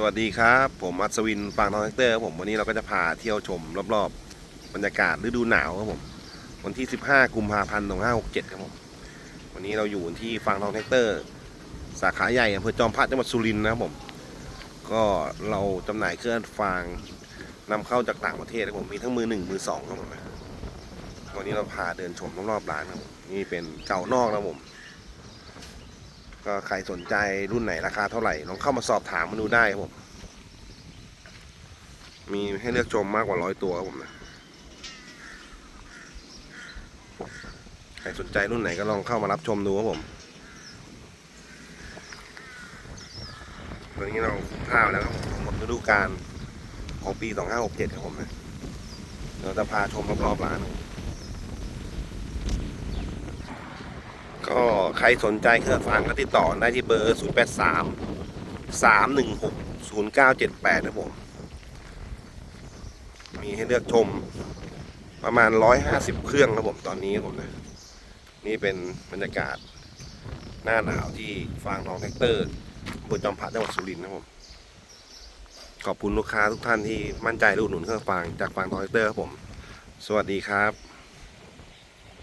สวัสดีครับ ผมอัศวินฟางทองแท็กเตอร์ครับผมวันนี้เราก็จะพาเที่ยวชมรอบๆบรรยากาศฤดูหนาวครับผมวันที่ 15 กุมภาพันธ์2567 ครับผมวันนี้เราอยู่ที่ฟางทองแท็กเตอร์ สาขาใหญ่อำเภอจอมพระจังหวัดสุรินทร์นะครับผม ก็เราจำหน่ายเครื่องฟางนำเข้าจากต่างประเทศครับผมมีทั้งมือหนึ่งมือสองครับผมวันนี้เราพาเดินชมรอบๆร้านครับผมนี่เป็นเก่านอกนะครับผม ก็ใครสนใจรุ่นไหนราคาเท่าไหร่ลองเข้ามาสอบถามมาดูได้ครับผมมีให้เลือกชมมากกว่าร้อยตัวครับผมนะใครสนใจรุ่นไหนก็ลองเข้ามารับชมดูครับผมตอนนี้เราข้าวแล้วครับหมดฤดูกาลของปี 2567ครับผมนะเราจะพาชมรอบๆร้านครับ ก็ใครสนใจเครื่องฟังก็ติดต่อได้ที่เบอร์ 083 316 0978ครับผม มีให้เลือกชมประมาณ 150 เครื่องครับผมตอนนี้ผมนะนี่เป็นบรรยากาศหน้าหนาวที่ฟางทองแท็กเตอร์อำเภอจอมพระจังหวัดสุรินทร์นะผม ขอบคุณลูกค้าทุกท่านที่มั่นใจและอุดหนุนเครื่องฟางจากฟางทองแท็กเตอร์ครับผม สวัสดีครับ